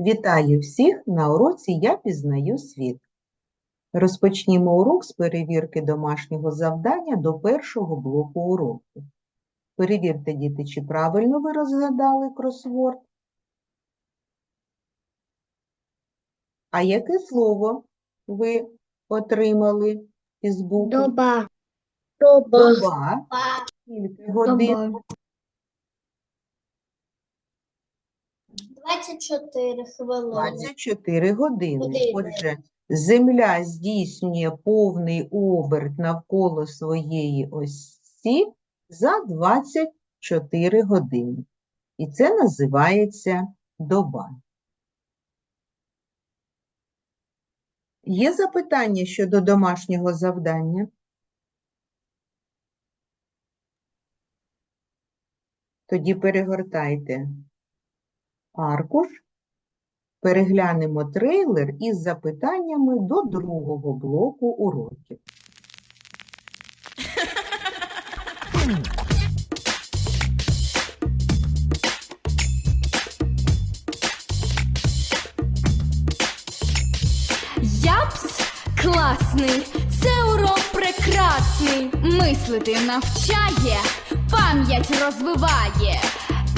Вітаю всіх на уроці Я пізнаю світ. Розпочнімо урок з перевірки домашнього завдання до першого блоку уроку. Перевірте, діти, чи правильно ви розгадали кросворд. А яке слово ви отримали із букв? Доба. Доба. Доба. Скільки годин? 24 хвилини. 24 години. Години. Отже, Земля здійснює повний оберт навколо своєї осі за 24 години. І це називається доба. Є запитання щодо домашнього завдання? Тоді перегортайте аркуш переглянемо трейлер із запитаннями до другого блоку уроків. Япс класний, це урок прекрасний. Мислити навчає, пам'ять розвиває.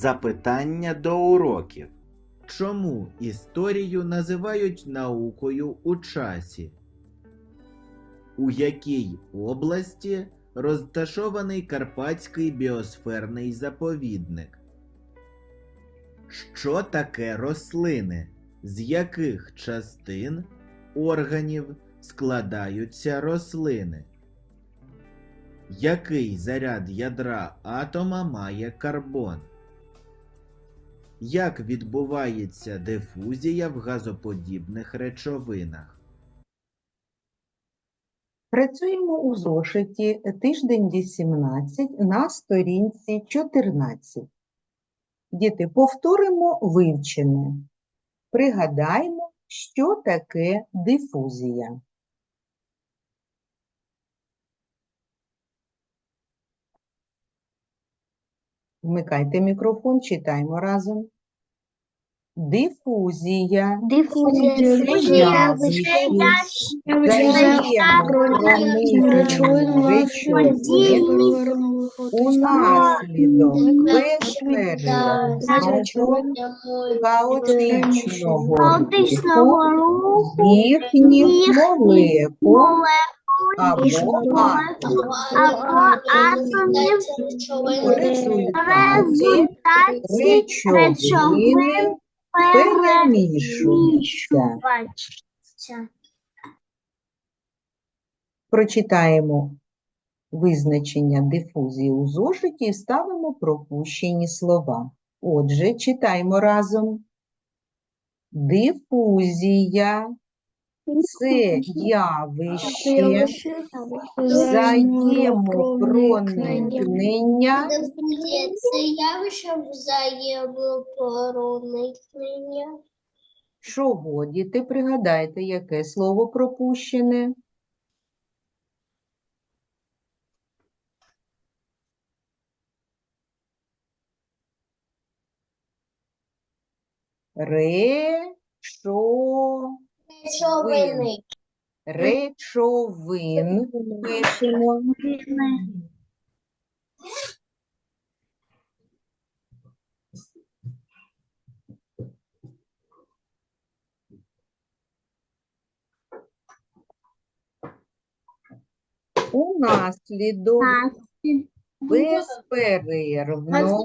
Запитання до уроків. Чому історію називають наукою у часі? У якій області розташований Карпатський біосферний заповідник? Що таке рослини? З яких частин органів складаються рослини? Який заряд ядра атома має карбон? Як відбувається дифузія в газоподібних речовинах? Працюємо у зошиті тиждень 18 на сторінці 14. Діти, повторимо вивчене. Пригадаємо, що таке дифузія. Вмикайте мікрофон, читаємо разом. Дифузія. Дифузія. унаслідок безперервного хаотичного руху їхніх молекул або атомів. результаті речовин перемішуються. Прочитаємо визначення дифузії у зошиті і ставимо пропущені слова. Отже, читаємо разом. Дифузія це явище взаємопроникнення Це явище взаємопроникнення. чого? Діти, пригадайте, яке слово пропущене? Речовин. Речовини. Речовин пишемо. Унаслідок безперервного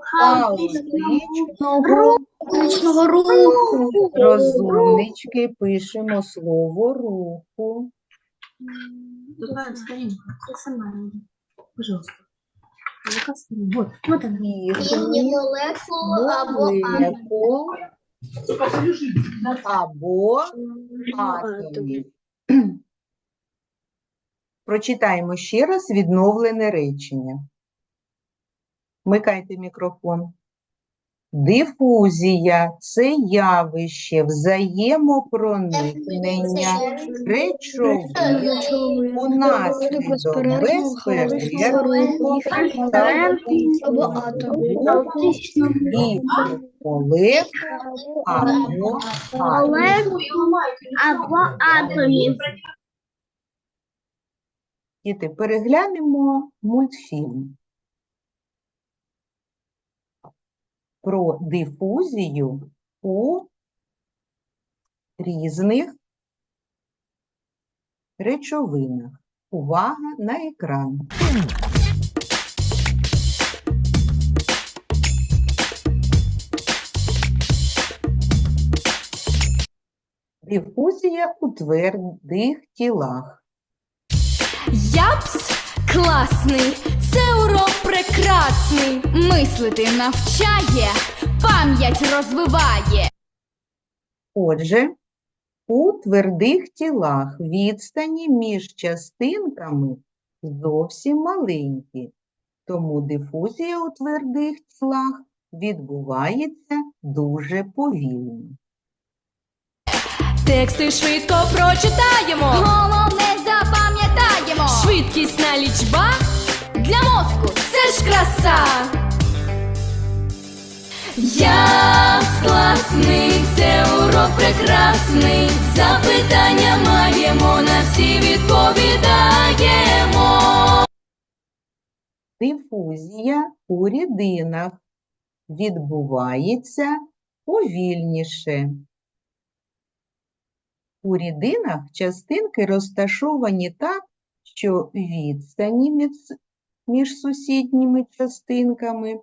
хаотичного Хаотичного руху. розумнички пишемо слово руху. Сама. Пожалуйста. Або атомів. Прочитаємо ще раз відновлене речення. Вмикайте мікрофон. Дифузія це явище взаємопроникнення речовин унаслідок безперервного або атомів. і або атомів. або атомів. Діти, переглянемо мультфільм про дифузію у різних речовинах. Увага на екран. Дифузія у твердих тілах. Япс класний, це урок прекрасний. Мислити навчає, пам'ять розвиває. Отже, у твердих тілах відстані між частинками зовсім маленькі, тому дифузія у твердих тілах відбувається дуже повільно. Тексти швидко прочитаємо. Головне. Швидкісна лічба для мозку це ж краса. Я класний, це урок прекрасний. Запитання маємо, на всі відповідаємо. Дифузія у рідинах відбувається повільніше. У рідинах частинки розташовані так, що відстані між- сусідніми частинками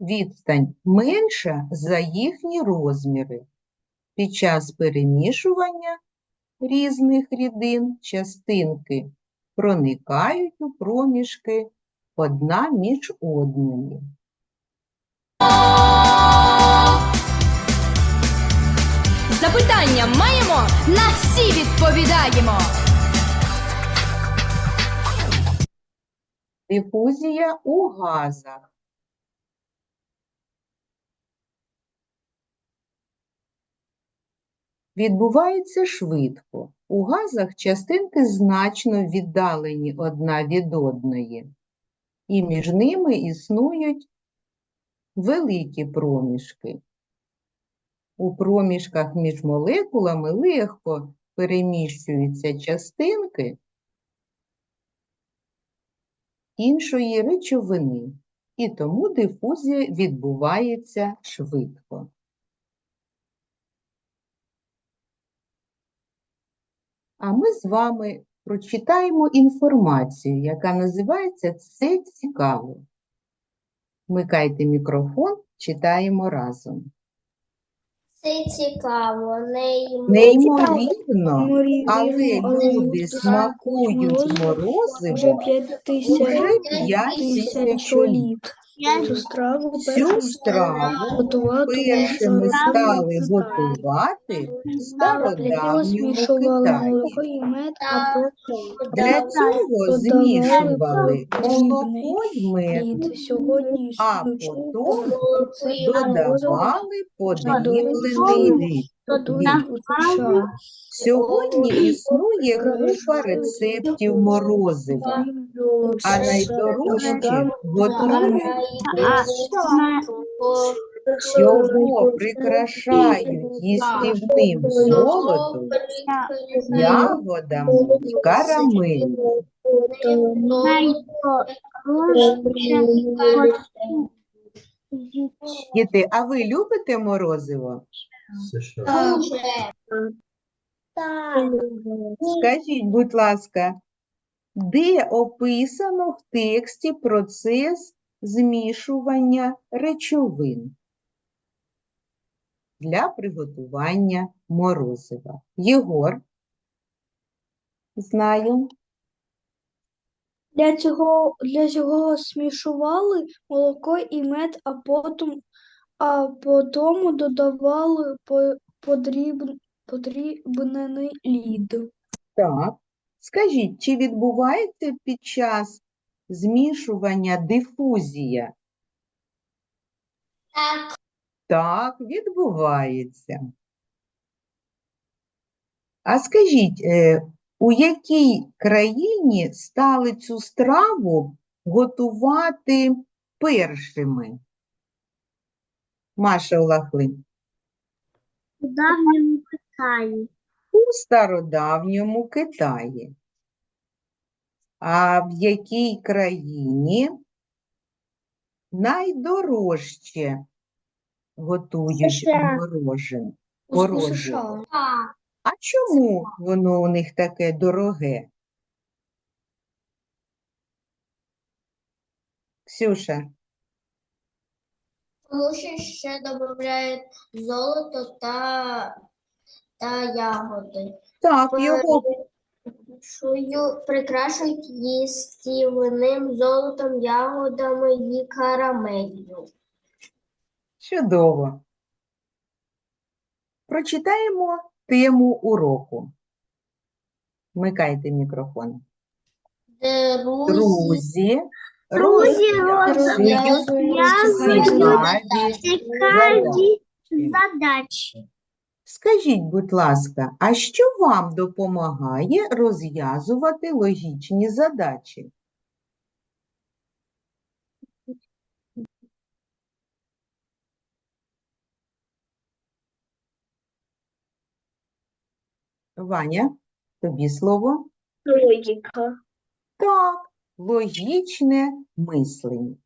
відстань менша за їхні розміри. Під час перемішування різних рідин частинки проникають у проміжки одна між одною. Запитання маємо, на всі відповідаємо. Дифузія у газах. Відбувається швидко. У газах частинки значно віддалені одна від одної, і між ними існують великі проміжки. У проміжках між молекулами легко переміщуються частинки іншої речовини, і тому дифузія відбувається швидко. А ми з вами прочитаємо інформацію, яка називається Це цікаво. Вмикайте мікрофон, читаємо разом. Це цікаво, неймовірно. Неймовірно, але люди смакують морози Вже п'ять тисяч тисячоліть. Цю страву Цю страву. першими можна стали готувати. в Для цього змішували Китаї. молоко і мед Для цього змішували молоко й мед, а потім додавали подріблений рід. Сьогодні існує купа рецептів морозива, а найдорожче готують Його прикрашають їстівним ягодами й карамелью. Діти, а ви любите морозиво? Скажіть, будь ласка, де описано в тексті процес змішування речовин для приготування морозива? Єгор, знаю. Для цього, для цього смішували молоко і мед, а потім, а потім додавали по- подріб, подрібнений лід. Так. Скажіть, чи відбувається під час змішування дифузія? Так. Так, відбувається. А скажіть, е, у якій країні стали цю страву готувати першими? Маша Олахли. У давньому Китаї. У стародавньому Китаї. А в якій країні найдорожче готують морожене? Морозиво. А чому воно у них таке дороге? Ксюша, Тому що ще додають золото та, та ягоди. так, його Шую прикрашують їстівним золотом, ягодами і карамелью. чудово. Прочитаємо тему уроку. Вмикайте мікрофон. Друзі, Друзі, Друзі, розв'язують цікаві задачі. Скажіть, будь ласка, а що вам допомагає розв'язувати логічні задачі? Ваня, тобі слово. Логіка. Так, логічне мислення.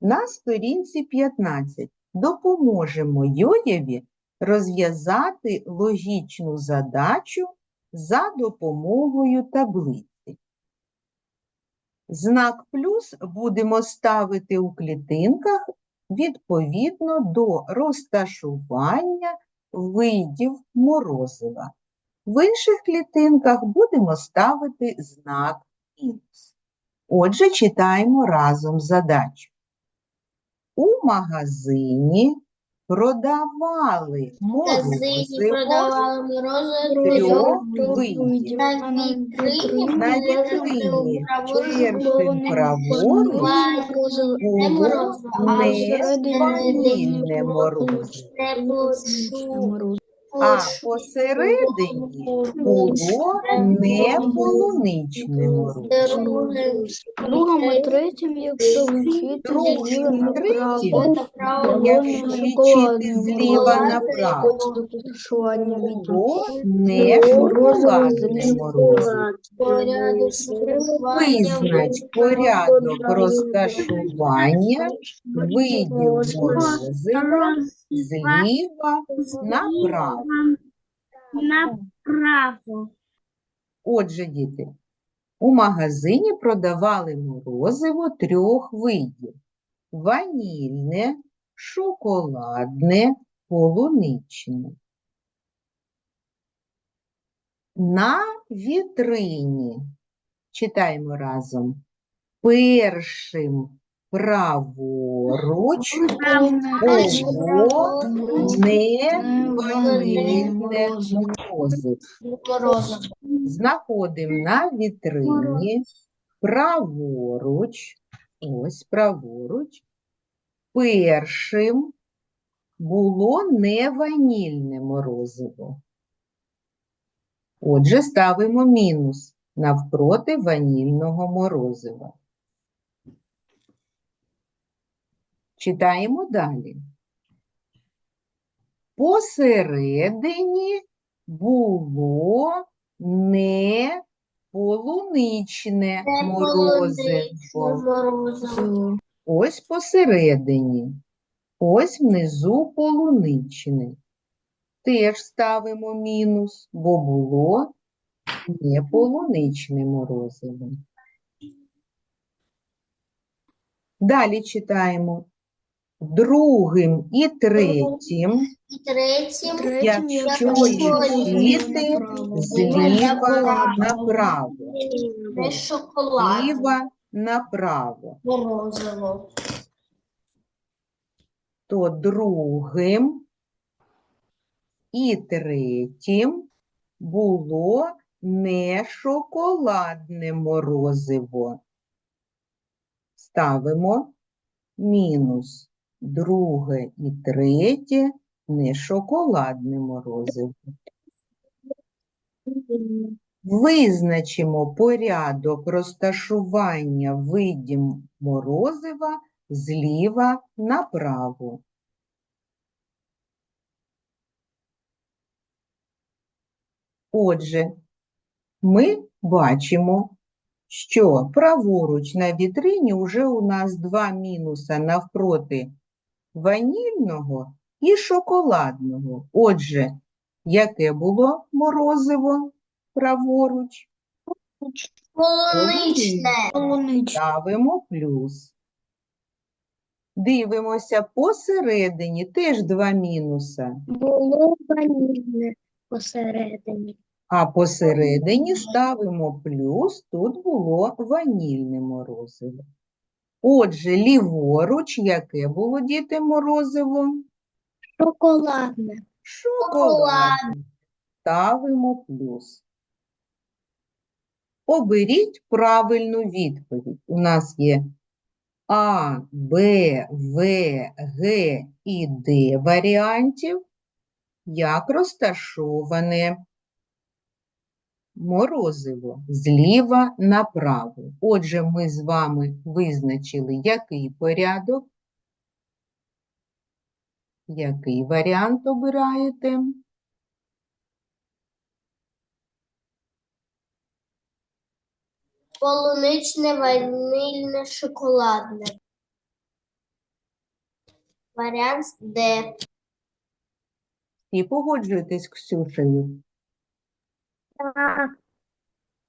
На сторінці 15 допоможемо Йоєві розв'язати логічну задачу за допомогою таблиці. Знак плюс будемо ставити у клітинках відповідно до розташування видів морозива. В інших клітинках будемо ставити знак мінус. Отже, читаємо разом задачу. У магазині продавали морозиво продавали морозиво трьох видів. на вітрині першим праворуч було морозиво, не всередині морозиво, а посередині було не полуничне морозиво. Другим і третім, якщо вчити Другим зліва направо, третім, Якщо вчити зліва направо, було не шоколадне морозиво. Визнач порядок розташування видів морозива зліва направо. Направо. Отже, діти, у магазині продавали морозиво трьох видів: ванільне, шоколадне, полуничне. На вітрині читаємо разом. Першим праворуч було не морозиво. Морозиво. Знаходимо на вітрині праворуч, ось праворуч, першим було не ванільне морозиво. Отже, ставимо мінус навпроти ванільного морозива. Читаємо далі. Посередині було не полуничне морозиво. Ось посередині. Ось внизу полуничне. Теж ставимо мінус, бо було не полуничне морозиво. Далі читаємо. Другим і третім, І третім. Третім, якщо направо. зліва направо. Зліва направо, Морозиво. то другим і третім було не шоколадне морозиво. Ставимо мінус друге і третє не шоколадне морозиво. Визначимо порядок розташування видів морозива зліва направо. Отже, ми бачимо, що праворуч на вітрині вже у нас два мінуса навпроти ванільного і шоколадного. Отже, яке було морозиво праворуч? Полуничне. Ставимо плюс. Дивимося посередині теж два мінуса, Було ванільне посередині. а посередині ставимо плюс, тут було ванільне морозиво. Отже, ліворуч, яке було діти морозиво? Шоколадне. Шоколадне. Ставимо плюс. Оберіть правильну відповідь. У нас є А, Б, В, Г і Д варіантів. Як розташоване морозиво зліва направо. Отже, ми з вами визначили, який порядок. Який варіант обираєте? Полуничне, ванильне, шоколадне. Варіант Д. Всі погоджуєтесь з Ксюшею? Так.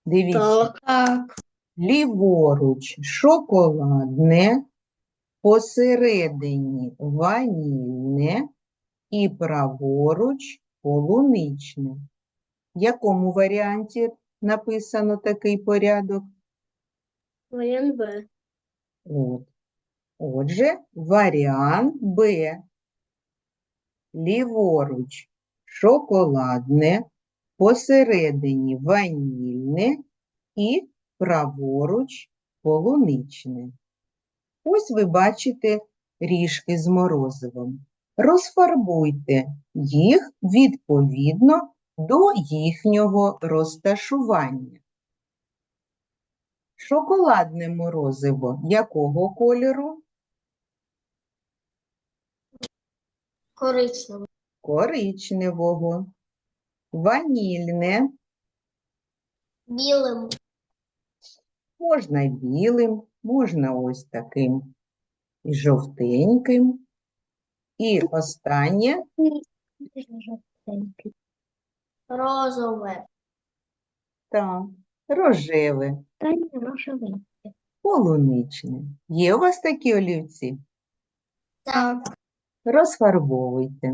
Дивіться, Так. ліворуч шоколадне, посередині ванільне і праворуч полуничне. В якому варіанті написано такий порядок? Варіант Б. От. Отже, варіант Б. Ліворуч шоколадне, посередині ванільне і праворуч полуничне. Ось ви бачите ріжки з морозивом. Розфарбуйте їх відповідно до їхнього розташування. Шоколадне морозиво якого кольору? Коричневе. Коричневого. Ванільне Білим. можна білим, можна ось таким і жовтеньким. І останнє Розове. так, рожеве, Та ні, рожевий. полуничне. Є у вас такі олівці? Так. Розфарбовуйте.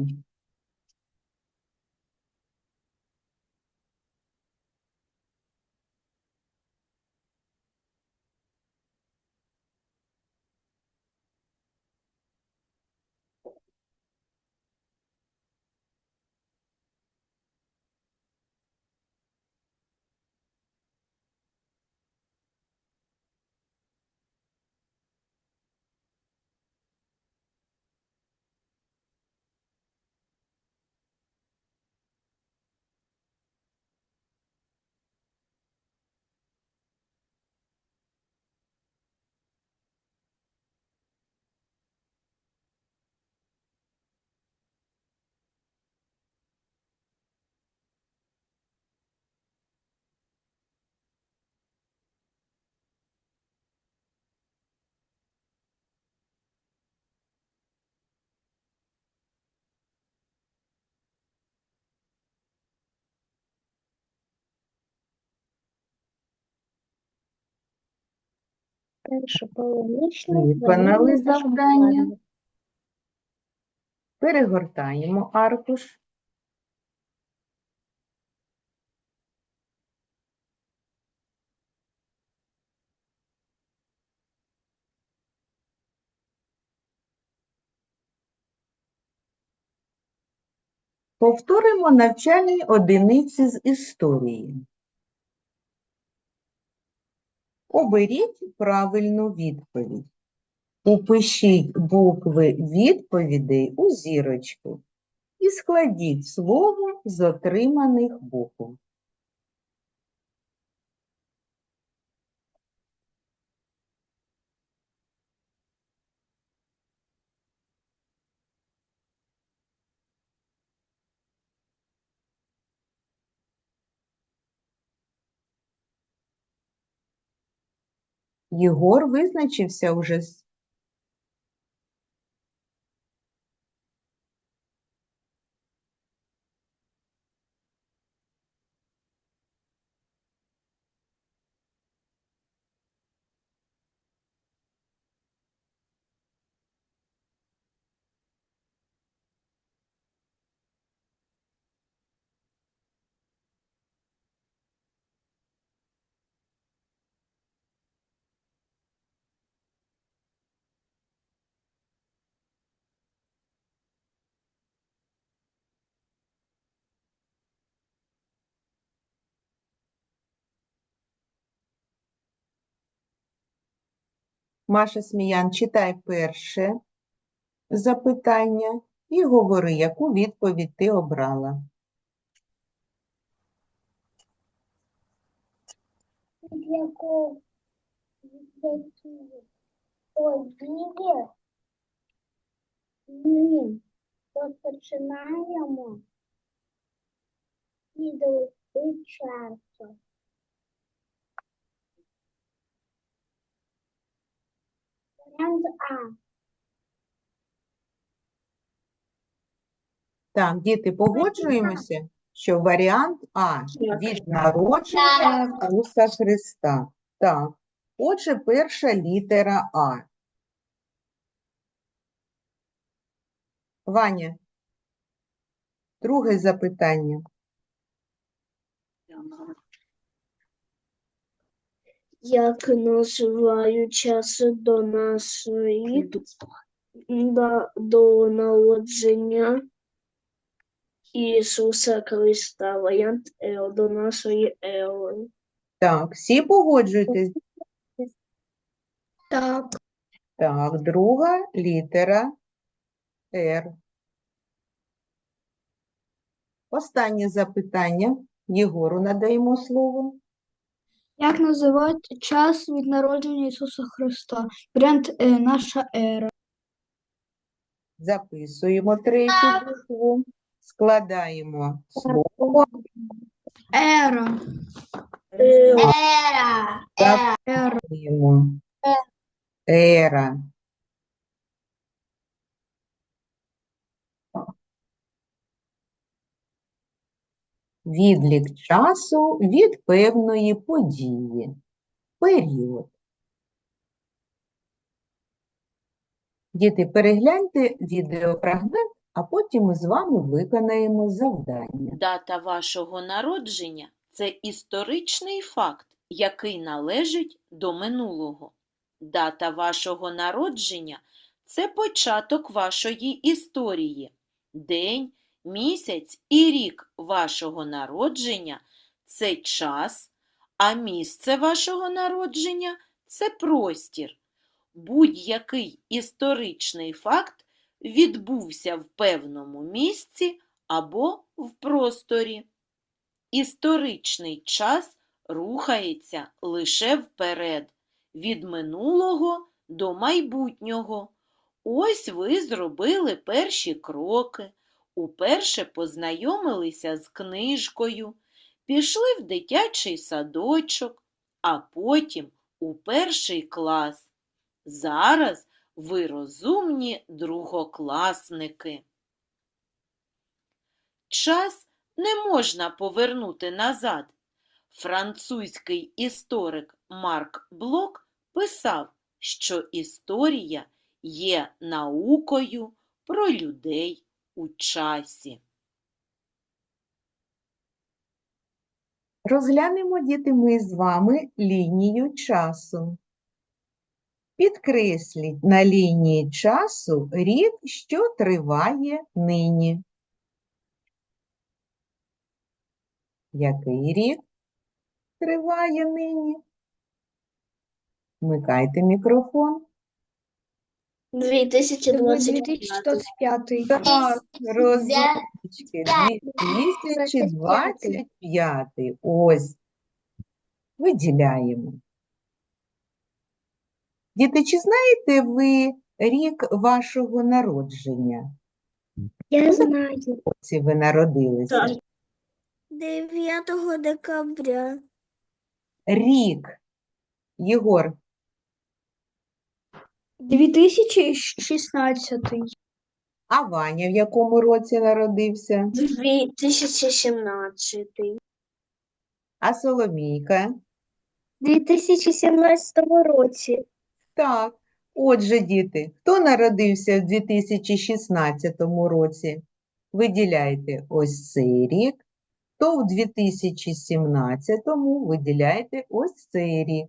Перше Першополонічне виконали завдання. Перегортаємо аркуш. Повторимо навчальні одиниці з історії. Оберіть правильну відповідь. Упишіть букви відповідей у зірочку і складіть слово з отриманих букв. Єгор визначився уже з Маша Сміян, читай перше запитання і говори, яку відповідь ти обрала. Ми розпочинаємо від часу. Варіант А. Так, діти, погоджуємося, що варіант А від народження Ісуса Христа. Так. Отже, перша літера А. Ваня, друге запитання. Як називають час до нашої да- до народження Ісуса Христа? Варіант Л до нашої ери. Так, всі погоджуєтесь? Так. Так, друга літера Р. Останнє запитання. Єгору надаємо слово. Як називають час від народження Ісуса Христа? Варіант Е, наша ера. Записуємо третю букву. Складаємо слово. Ера. Ера. Ера. Ера. Записуємо. Ера. Відлік часу від певної події. Період. Діти, перегляньте відеофрагмент, а потім ми з вами виконаємо завдання. Дата вашого народження це історичний факт, який належить до минулого. Дата вашого народження це початок вашої історії. День, місяць і рік вашого народження це час, а місце вашого народження це простір. Будь-який історичний факт відбувся в певному місці або в просторі. Історичний час рухається лише вперед, від минулого до майбутнього. Ось ви зробили перші кроки, уперше познайомилися з книжкою, пішли в дитячий садочок, а потім у перший клас. Зараз ви розумні другокласники. Час не можна повернути назад. Французький історик Марк Блок писав, що історія є наукою про людей у часі. Розглянемо, діти, ми з вами лінію часу. Підкресліть на лінії часу рік, що триває нині. Який рік триває нині? Вмикайте мікрофон. 2025. Так, розумнички, 2025. Ось. Виділяємо. Діти, чи знаєте ви рік вашого народження? Я знаю. Ці ви народилися. 9 декабря. Рік. Єгор, 2016. а Ваня в якому році народився? 2017. А Соломійка? 2017 році. Так. Отже, діти, хто народився в 2016 році? Виділяйте ось цей рік. Хто в 2017 виділяйте ось цей рік.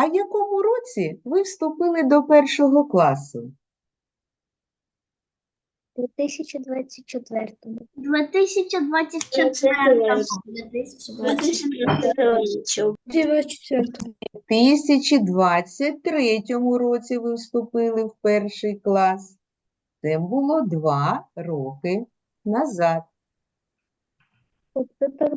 А в якому році ви вступили до першого класу? 2024. 2024. У 2023 році ви вступили в перший клас. Це було два роки назад. Оце так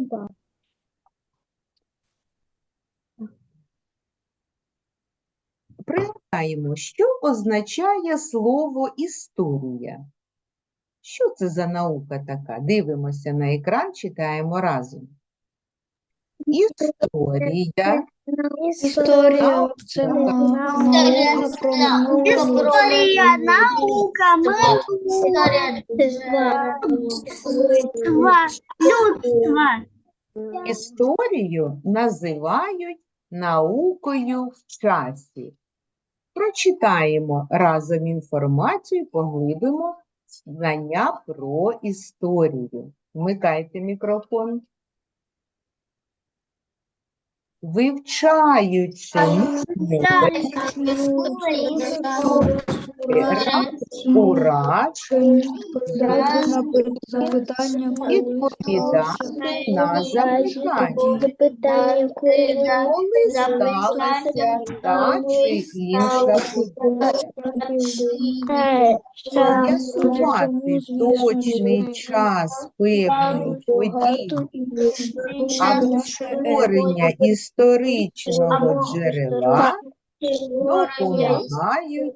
Пригадаємо, що означає слово історія. Що це за наука така? Дивимося на екран, читаємо разом. Історія Історія це наука про. Історія, наука, людства, людства. Історію називають наукою в часі. Прочитаємо разом інформацію, поглибимо знання про історію. Вмикайте мікрофон. Вивчаючи урад, Запитання відповідати на запитання. Запитання, Коли сталася та чи інша подія. З'ясувати точний час певної події або створення історичного джерела допомагають.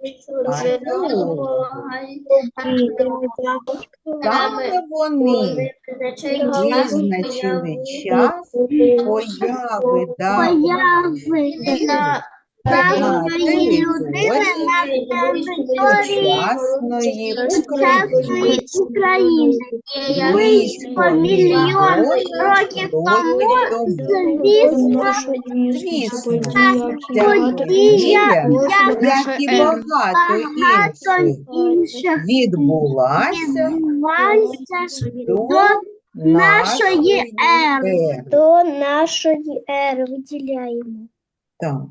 Саме вони визначили час появи даної людини на території сучасної України. України. Близько мільйон років тому, Звісно, подія, як і багато інших, відбулася до нашої нашої ери. До нашої ери виділяємо. Так.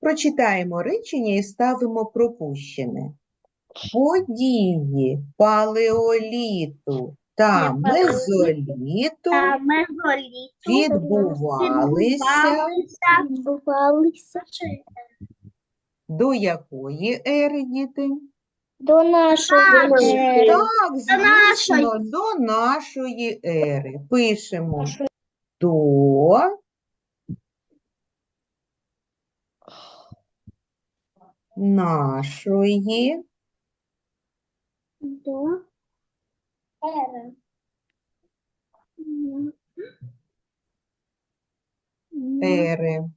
Прочитаємо речення і ставимо пропущене. Події палеоліту та мезоліту відбувалися до якої ери, діти? до нашої ери. Так, звісно, до нашої ери. Пишемо до нашої До ери. ери.